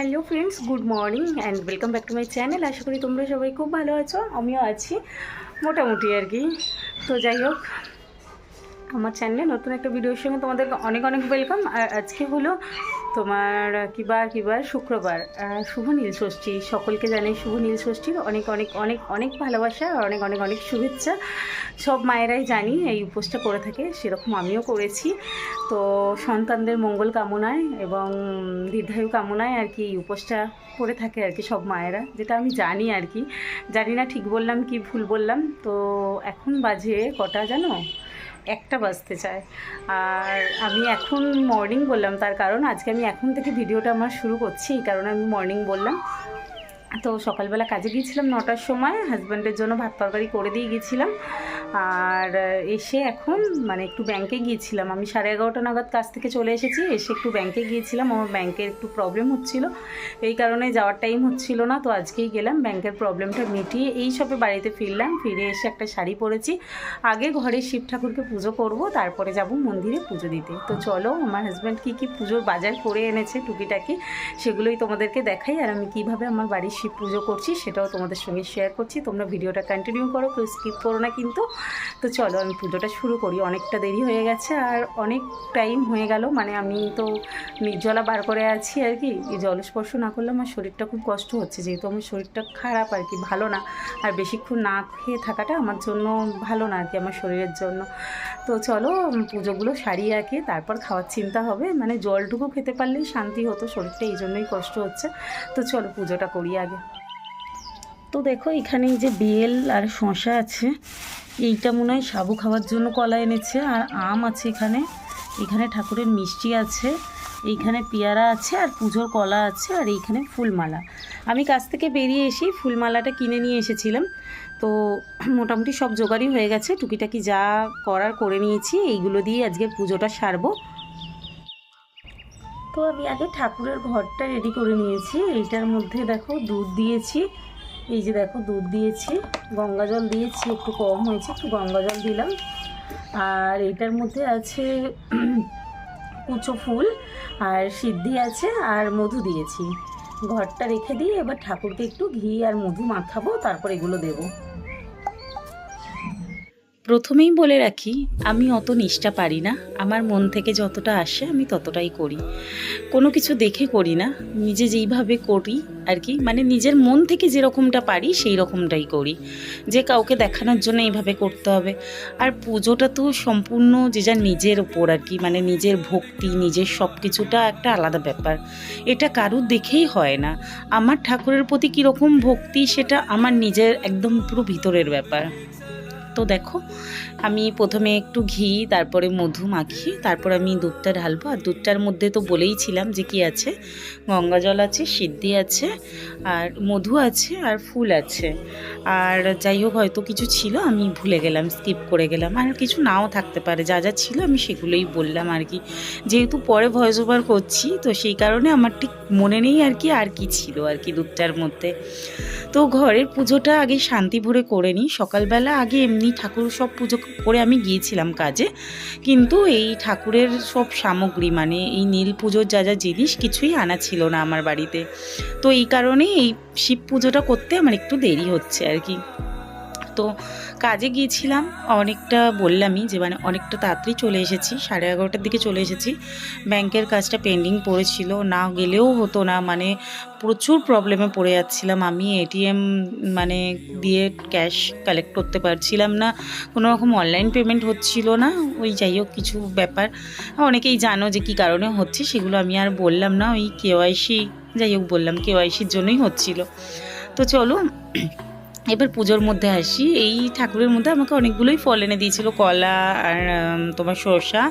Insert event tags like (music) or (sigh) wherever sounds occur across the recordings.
Hello friends good morning and welcome back to my channel আশা করি তোমরা সবাই খুব ভালো আছো। আমিও আছি মোটামুটি আর কি। তো যাই হোক, আমার চ্যানেলে নতুন একটা ভিডিওর সঙ্গে তোমাদেরকে অনেক অনেক ওয়েলকাম আর আজকে হলো তোমার কিবার কিবার শুক্রবার। শুভ নীল ষষ্ঠী। সকলকে জানাই শুভ নীল ষষ্ঠীর অনেক অনেক অনেক অনেক ভালোবাসা আর অনেক অনেক অনেক শুভেচ্ছা। সব মায়েরাই জানি এই উপোসটা করে থাকে, সেরকম আমিও করেছি। তো সন্তানদের মঙ্গল কামনায় এবং দীর্ঘায়ু কামনায় আর কি এই উপোসটা করে থাকে আর কি সব মায়েরা, যেটা আমি জানি আর কি। জানি না ঠিক বললাম কি ভুল বললাম। তো এখন বাজে কটা জানো? একটা বাজতে চায়। আর আমি এখন মর্নিং বললাম, তার কারণ আজকে আমি এখন থেকে ভিডিওটা আমার শুরু করছি, এই কারণে আমি মর্নিং বললাম। তো সকালবেলা কাজে গিয়েছিলাম নটার সময় হাজব্যান্ডের জন্য ভাত তরকারি করে দিয়ে গেছিলাম আর এসে এখন মানে একটু ব্যাংকে গিয়েছিলাম। আমি সাড়ে এগারোটা নাগাদ কাছ থেকে চলে এসেছি, এসে একটু ব্যাংকে গিয়েছিলাম। আমার ব্যাংকের একটু প্রবলেম হচ্ছিল। এই কারণে যাওয়ার টাইম হচ্ছিল না, তো আজকেই গেলাম ব্যাংকের প্রবলেমটা মিটিয়ে এই সবে বাড়িতে ফিরলাম। ফিরে এসে একটা শাড়ি পরেছি। আগে ঘরে শিব ঠাকুরকে পুজো করব, তারপরে যাব মন্দিরে পুজো দিতে। তো চলো, আমার হাজব্যান্ড কী কী পুজোর বাজার করে এনেছে টুকিটাকি, সেগুলোই তোমাদেরকে দেখাই। আর আমি কীভাবে আমার বাড়ির শিব পুজো করছি, সেটাও তোমাদের সঙ্গে শেয়ার করছি। তোমরা ভিডিওটা কন্টিনিউ করো, কেউ স্কিপ করো না কিন্তু। তো চলো আমি পুজোটা শুরু করি। অনেকটা দেরি হয়ে গেছে আর অনেক টাইম হয়ে গেল। মানে আমি তো নির্জলা বার করে আছি আর কি। এই জলস্পর্শ না করলে আমার শরীরটা খুব কষ্ট হচ্ছে। যেহেতু আমার শরীরটা খারাপ আর কি, ভালো না। আর বেশিক্ষণ না খেয়ে থাকাটা আমার জন্য ভালো না আর কি, আমার শরীরের জন্য। তো চলো পুজোগুলো সারিয়ে রাখি তারপর খাওয়ার চিন্তা হবে। মানে জলটুকু খেতে পারলেই শান্তি হতো, শরীরটা এই জন্যই কষ্ট হচ্ছে। তো চলো, পুজোটা করি আগে। তো দেখো, এখানে এই যে বেল আর শশা আছে। এইটা মনে হয় সাবু খাওয়ার জন্য কলা এনেছে, আর আম আছে এখানে। এখানে ঠাকুরের মিষ্টি আছে, এইখানে পেয়ারা আছে, আর পুজোর কলা আছে, আর এইখানে ফুলমালা। আমি কাছ থেকে বেরিয়ে এসে ফুলমালাটা কিনে নিয়ে এসেছিলাম। তো মোটামুটি সব জোগাড়ই হয়ে গেছে, টুকিটাকি যা করার করে নিয়েছি, এইগুলো দিয়ে আজকে পুজোটা সারবো। তো আমি আগে ঠাকুরের ঘরটা রেডি করে নিয়েছি। এইটার মধ্যে দেখো দুধ দিয়েছি এই যে দেখো দুধ দিয়েছি, গঙ্গা জল দিয়েছি, একটু কম হয়েছে, একটু গঙ্গা জল দিলাম। আর এটার মধ্যে আছে (clears throat) কুচো ফুল, আর সিদ্ধি আছে, আর মধু দিয়েছি। ঘরটা রেখে দিয়ে এবার ঠাকুরকে একটু ঘি আর মধু মাখাবো, তারপর এগুলো দেবো। প্রথমেই বলে রাখি, আমি অত নিষ্ঠা পারি না। আমার মন থেকে যতটা আসে, আমি ততটাই করি। কোনো কিছু দেখে করি না। নিজে যেইভাবে করি আর কি মানে নিজের মন থেকে যেরকমটা পারি সেই রকমটাই করি। যে কাউকে দেখানোর জন্য এইভাবে করতে হবে। আর পুজোটা তো সম্পূর্ণ যে যার নিজের ওপর আর কি মানে নিজের ভক্তি, নিজের সব কিছুটা একটা আলাদা ব্যাপার। এটা কারুর দেখেই হয় না। আমার ঠাকুরের প্রতি কীরকম ভক্তি, সেটা আমার নিজের একদম পুরো ভিতরের ব্যাপার। তো দেখো, আমি প্রথমে একটু ঘি, তারপরে মধু মাখি তারপর আমি দুধটা ঢালবো। আর দুধটার মধ্যে তো বলেইছিলাম যে কি আছে, গঙ্গা জল আছে, সিদ্ধি আছে, আর মধু আছে, আর ফুল আছে। আর যাই হোক, হয়তো কিছু ছিল, আমি ভুলে গেলাম, স্কিপ করে গেলাম। আর কিছু নাও থাকতে পারে, যা যা ছিল আমি সেগুলোই বললাম আর কি। যেহেতু পরে ভয়েস ওভার করছি, তো সেই কারণে আমার ঠিক মনে নেই আর কি আর কি ছিল আর কি দুধটার মধ্যে। তো ঘরের পুজোটা আগে শান্তি ভরে করে নিই। সকালবেলা আগে এমনি ঠাকুর সব পুজো করে আমি গিয়েছিলাম কাজে। কিন্তু এই ঠাকুরের সব সামগ্রী মানে এই নীল পুজোর যা যা জিনিস, কিছুই আনা ছিল না আমার বাড়িতে। তো এই কারণেই এই শিব পুজোটা করতে আমার একটু দেরি হচ্ছে আর কি। তো কাজে গিয়েছিলাম, অনেকটা বললামই যে মানে অনেকটা তাড়াতাড়ি চলে এসেছি, সাড়ে এগারোটার দিকে চলে এসেছি। ব্যাংকের কাজটা পেন্ডিং পড়েছিল, না গেলেও হতো না মানে প্রচুর প্রবলেমে পড়ে যাচ্ছিলাম। আমি এটিএম মানে দিয়ে ক্যাশ কালেক্ট করতে পারছিলাম না, কোনো রকম অনলাইন পেমেন্ট হচ্ছিল না, ওই যাই হোক কিছু ব্যাপার। অনেকেই জানো যে কী কারণে হচ্ছে, সেগুলো আমি আর বললাম না, ওই কেওয়াইসি, যাই হোক বললাম, কেওয়াইসির জন্যই হচ্ছিল। তো চলো এবার পুজোর মধ্যে আসি। এই ঠাকুরের মধ্যে আমাকে অনেকগুলোই ফল এনে দিয়েছিল। কলা আর তোমার শসা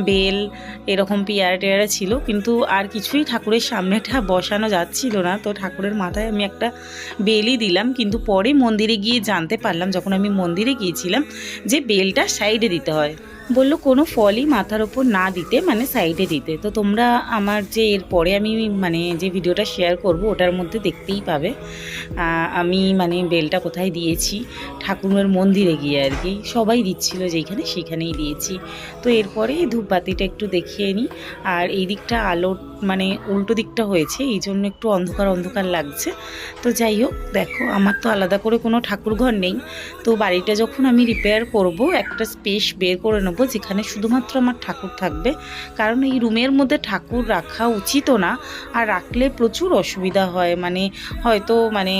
বেল, এরকম পেয়ারা টেয়ারা ছিল। কিন্তু আর কিছুই ঠাকুরের সামনেটা বসানো যাচ্ছিল না। তো ঠাকুরের মাথায় আমি একটা বেলই দিলাম। কিন্তু পরে মন্দিরে গিয়ে জানতে পারলাম, যখন আমি মন্দিরে গিয়েছিলাম, যে বেলটা সাইডে দিতে হয়। বলল, কোনো ফলই মাথার ওপর না দিতে মানে সাইডে দিতে। তো তোমরা আমার যে এরপরে আমি মানে যে ভিডিওটা শেয়ার করব, ওটার মধ্যে দেখতেই পাবে। আমি মানে বেলটা কোথায় দিয়েছি, ঠাকুরের মন্দিরে গিয়ে আর কি, সবাই দিচ্ছিল যেখানে, সেখানেই দিয়েছি। তো এরপরে ধূপবাতিটা একটু দেখিয়ে নিই। আর এই দিকটা আলোর মানে উল্টো দিকটা হয়েছে, এই জন্য একটু অন্ধকার অন্ধকার লাগছে। তো যাই হোক, দেখো, আমার তো আলাদা করে কোনো ঠাকুর ঘর নেই। তো বাড়িটা যখন আমি রিপেয়ার করব, একটা স্পেস বের করে নেব যেখানে শুধুমাত্র আমার ঠাকুর থাকবে। কারণ এই রুমের মধ্যে ঠাকুর রাখা উচিতও না। আর রাখলে প্রচুর অসুবিধা হয়। মানে হয়তো মানে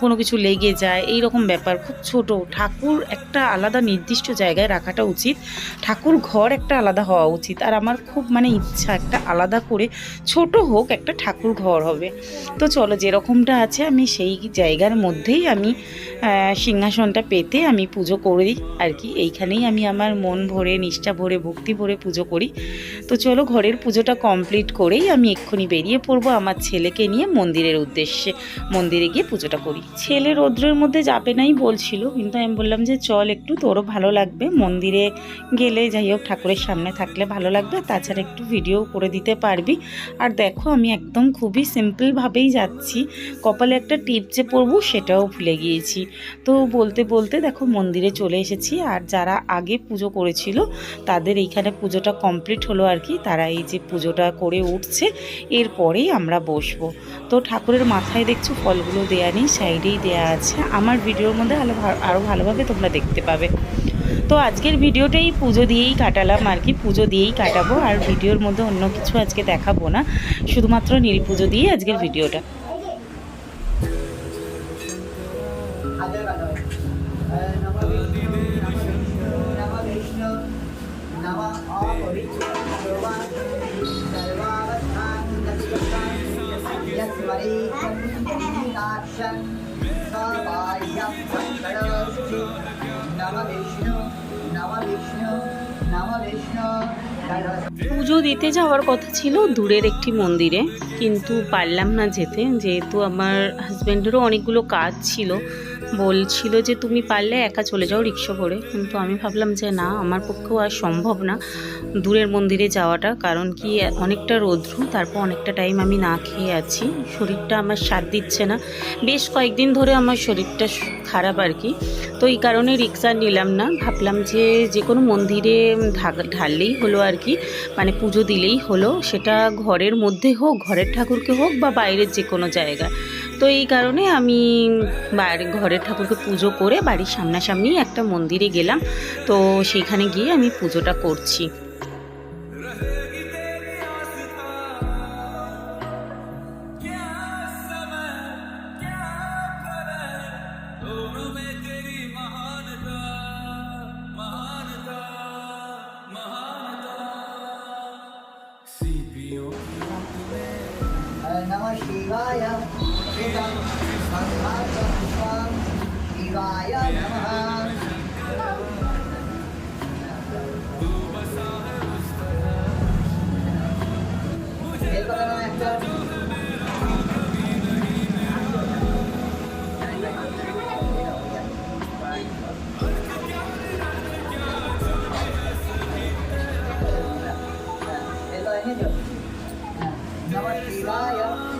কোনো কিছু লেগে যায়। এই রকম ব্যাপার। খুব ছোট। ঠাকুর একটা আলাদা নির্দিষ্ট জায়গায় রাখাটা উচিত। ঠাকুর ঘর একটা আলাদা হওয়া উচিত। আর আমার খুব মানে ইচ্ছা একটা আলাদা করে ছোট হোক একটা ঠাকুর ঘর হবে। তো চলো যেরকমটা আছে আমি সেই জায়গার মধ্যেই আমি সিংহাসনটা পেতে আমি পুজো করি আর কি এইখানেই আমি আমার মন ভরে নিষ্ঠা ভরে, ভক্তি ভরে পুজো করি। তো চলো ঘরের পুজোটা কমপ্লিট করেই আমি এক্ষুনি বেরিয়ে পড়ব আমার ছেলেকে নিয়ে মন্দিরের উদ্দেশ্যে। মন্দিরে গিয়ে পুজোটা করি। ছেলে রৌদ্রের মধ্যে যাবে নাই বলছিল, কিন্তু আমি বললাম যে চল একটু, তোরও ভালো লাগবে। মন্দিরে গেলে যাই হোক, ঠাকুরের সামনে থাকলে ভালো লাগবে তাছাড়া একটু ভিডিও করে দিতে পারবি। আর দেখো, আমি একদম খুবই সিম্পলভাবেই যাচ্ছি। কপালে একটা টিপ যে পরবো সেটাও ভুলে গিয়েছি। তো বলতে বলতে দেখো মন্দিরে চলে এসেছি, আর যারা আগে পুজো করেছিল তাদের এইখানে পুজোটা কমপ্লিট হলো আর কি। তারা এই যে পুজোটা করে উঠছে, এরপরেই আমরা বসবো। তো ঠাকুরের মাথায় দেখছ, ফলগুলো দেয়া নেই, সাইডেই দেয়া আছে। আমার ভিডিওর মধ্যে ভা- আরও ভালোভাবে তোমরা দেখতে পাবে। তো আজকের ভিডিওটাই পুজো দিয়েই কাটালাম আর কি। পুজো দিয়েই কাটাবো। আর ভিডিওর মধ্যে অন্য কিছু আজকে দেখাবো না। শুধুমাত্র নীল পুজো দিয়ে আজকের ভিডিওটা। পুজো দিতে যাওয়ার কথা ছিল দূরের একটি মন্দিরে, কিন্তু পারলাম না যেতে, যেহেতু আমার হাজব্যান্ডেরও অনেকগুলো কাজ ছিল। বলছিল যে তুমি পারলে একা চলে যাও রিক্সা করে। কিন্তু আমি ভাবলাম যে না, আমার পক্ষেও আর সম্ভব না দূরের মন্দিরে যাওয়াটা। কারণ কি, অনেকটা রৌদ্র, তারপর অনেকটা টাইম আমি না খেয়ে আছি। শরীরটা আমার সাথ দিচ্ছে না। বেশ কয়েকদিন ধরে আমার শরীরটা খারাপ আর কি। তো এই কারণে রিক্সা নিলাম না। ভাবলাম যে যে কোনো মন্দিরে ঢাললেই হলো আর কি। মানে পুজো দিলেই হলো। সেটা ঘরের মধ্যে হোক, ঘরের ঠাকুরকে হোক বা বাইরের যে কোনো জায়গা তো এই কারণে আমি ঘরের ঠাকুরকে পুজো করে বাড়ির সামনাসামনি একটা মন্দিরে গেলাম। তো সেখানে গিয়ে আমি পুজোটা করছি। Now I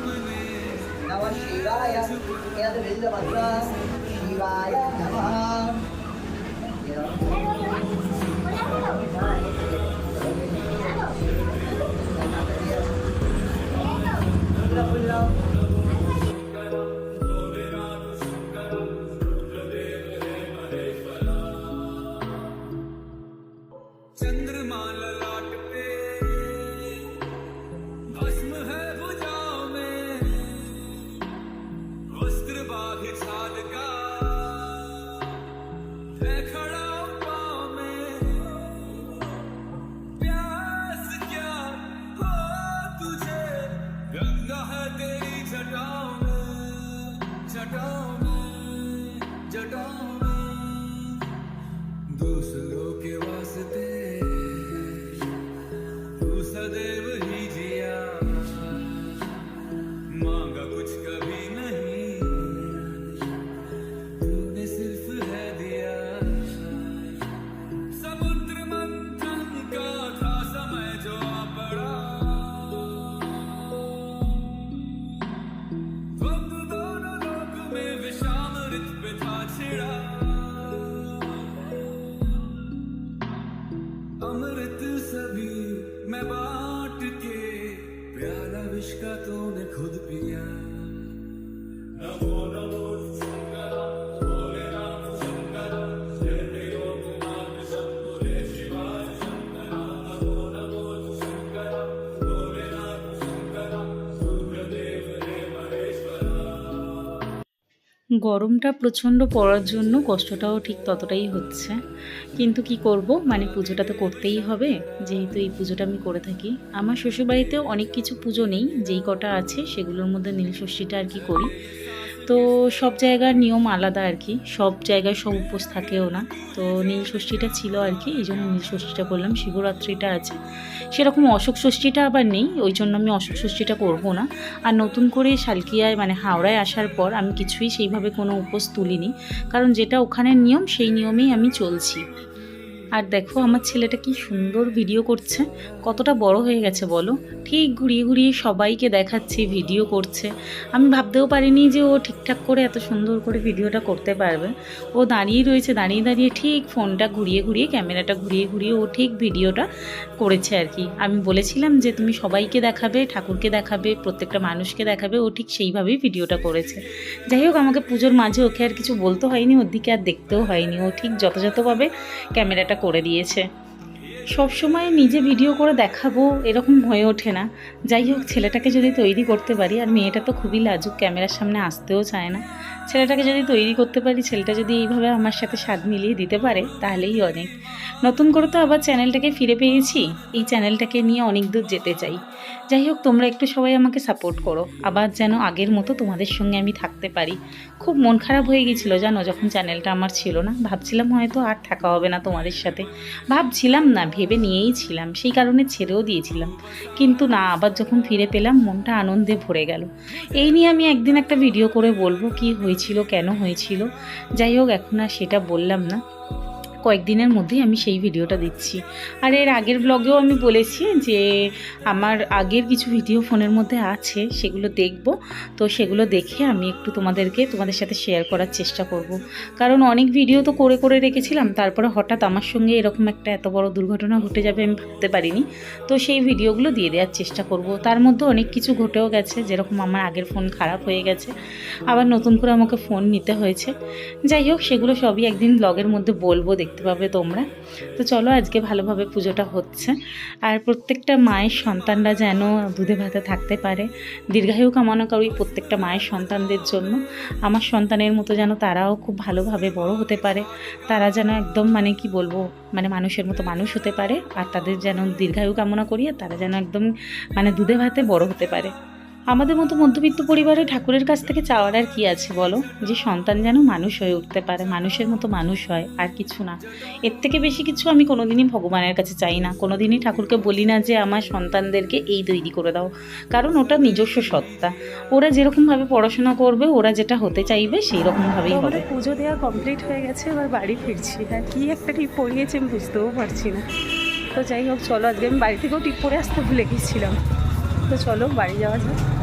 नमः এরপরে আমার একটা এরপরে নিয়ে গরমটা প্রচণ্ড পড়ার জন্য কষ্টটাও ঠিক ততটাই হচ্ছে। কিন্তু কি করব? মানে পুজোটা তো করতেই হবে। যেহেতু এই পুজোটা আমি করে থাকি। আমার শ্বশুরবাড়িতেও অনেক কিছু পুজো নেই। যেই কটা আছে সেগুলোর মধ্যে নীলষষ্ঠীটা আর কি করি। তো সব জায়গার নিয়ম আলাদা আর কি। সব জায়গায় সব উপোস থাকেও না। তো নীলষষ্ঠীটা ছিল আর কি, এই জন্য নীলষষ্ঠীটা করলাম। শিবরাত্রিটা আছে। সেরকম অশোক ষষ্ঠীটা আবার নেই, ওই জন্য আমি অশোক ষষ্ঠীটা করব না। আর নতুন করে শালকিয়ায় মানে হাওড়ায় আসার পর আমি কিছুই সেইভাবে কোনো উপোস তুলিনি। কারণ যেটা ওখানের নিয়ম, সেই নিয়মেই আমি চলছি। আর দেখো আমার ছেলেটা কি সুন্দর ভিডিও করছে। কতটা বড় হয়ে গেছে বলো? ঠিক ঘুরিয়ে ঘুরিয়ে সবাইকে দেখাচ্ছে ভিডিও করছে। আমি ভাবতেও পারিনি যে ও ঠিকঠাক করে এত সুন্দর করে ভিডিওটা করতে পারবে। ও দাঁড়িয়ে রয়েছে, দাঁড়িয়ে দাঁড়িয়ে ঠিক ফোনটা ঘুরিয়ে ঘুরিয়ে ক্যামেরাটা ঘুরিয়ে ঘুরিয়ে ও ঠিক ভিডিওটা করেছে আর কি। আমি বলেছিলাম যে তুমি সবাইকে দেখাবে, ঠাকুরকে দেখাবে, প্রত্যেকটা মানুষকে দেখাবে, ও ঠিক সেইভাবেই ভিডিওটা করেছে। যাই হোক, আমাকে পুজোর মাঝে ওকে আর কিছু বলতে হয়নি, ওর দিকে আর দেখতেও হয়নি। ও ঠিক যথাযথভাবে ক্যামেরাটা করে দিয়েছে। সবসময় নিজে ভিডিও করে দেখাবো এরকম হয়ে ওঠে না। যাই হোক, ছেলেটাকে যদি তৈরি করতে পারি, আর মেয়েটা তো খুবই লাজুক, ক্যামেরার সামনে আসতেও চায় না। ছেলেটাকে যদি তৈরি করতে পারি, ছেলেটা যদি এইভাবে আমার সাথে স্বাদ মিলিয়ে দিতে পারে, তাহলেই অনেক। নতুন করে তো আবার চ্যানেলটাকে ফিরে পেয়েছি। এই চ্যানেলটাকে নিয়ে অনেক দূর যেতে চাই। যাই হোক, তোমরা একটু সবাই আমাকে সাপোর্ট করো। আবার যেন আগের মতো তোমাদের সঙ্গে আমি থাকতে পারি। খুব মন খারাপ হয়ে গেছিল, জানো, যখন চ্যানেলটা আমার ছিল না। ভাবছিলাম হয়তো আর থাকা হবে না তোমাদের সাথে। ভাবছিলাম না, ভেবে নিয়েই ছিলাম। সেই কারণে ছেড়েও দিয়েছিলাম। কিন্তু না, আবার যখন ফিরে পেলাম, মনটা আনন্দে ভরে গেল। এই নিয়ে আমি একদিন একটা ভিডিও করে বলব, কি হয়েছিল কেন হয়েছিল? যাই হোক এখন আর সেটা বললাম না। কয়েকদিনের মধ্যেই আমি সেই ভিডিওটা দিচ্ছি। আর এর আগের ব্লগেও আমি বলেছি যে, আমার আগের কিছু ভিডিও ফোনের মধ্যে আছে, সেগুলো দেখব। তো সেগুলো দেখে আমি একটু তোমাদেরকে, তোমাদের সাথে শেয়ার করার চেষ্টা করব। কারণ অনেক ভিডিও তো করে করে রেখেছিলাম, তারপরে হঠাৎ আমার সঙ্গে এরকম একটা এত বড় দুর্ঘটনা ঘটে যাবে আমি ভাবতে পারিনি। তো সেই ভিডিওগুলো দিয়ে দেওয়ার চেষ্টা করব। তার মধ্যে অনেক কিছু ঘটেও গেছে, যেরকম আমার আগের ফোন খারাপ হয়ে গেছে, আবার নতুন করে আমাকে ফোন নিতে হয়েছে। যাই হোক, সেগুলো সবই একদিন ব্লগের মধ্যে বলব দেখতে। পাবে তোমরা। তো চলো আজকে ভালোভাবে পুজোটা হচ্ছে। আর প্রত্যেকটা মায়ের সন্তানরা যেন দুধে ভাতে থাকতে পারে। দীর্ঘায়ু কামনা করি প্রত্যেকটা মায়ের সন্তানদের জন্য। আমার সন্তানের মতো যেন তারাও খুব ভালোভাবে বড় হতে পারে। তারা যেন একদম মানে কি বলব মানে মানুষের মতো মানুষ হতে পারে। আর তাদের যেন দীর্ঘায়ু কামনা করি আর তারা যেন একদম মানে দুধে ভাতে বড় হতে পারে। আমাদের মতো মধ্যবিত্ত পরিবারে ঠাকুরের কাছ থেকে চাওয়ার আর কি আছে বলো? যে সন্তান যেন মানুষ হয়ে উঠতে পারে মানুষের মতো মানুষ হয় আর কিছু না। এর থেকে বেশি কিছু আমি কোনোদিনই ভগবানের কাছে চাই না। কোনোদিনই ঠাকুরকে বলি না যে আমার সন্তানদেরকে এই তৈরি করে দাও। কারণ ওটা নিজস্ব সত্তা। ওরা যেরকমভাবে পড়াশোনা করবে ওরা যেটা হতে চাইবে সেই রকমভাবেই হবে। পুজো দেওয়া কমপ্লিট হয়ে গেছে এবার বাড়ি ফিরছি। আর কি একটা টিপ পড়িয়েছে আমি বুঝতেও পারছি না। তো যাই হোক চলো আজকে আমি বাড়ি থেকেও টিপ পরে আসতে ভুলে গেছিলাম। তো চলো বাড়ি যাওয়া যাক।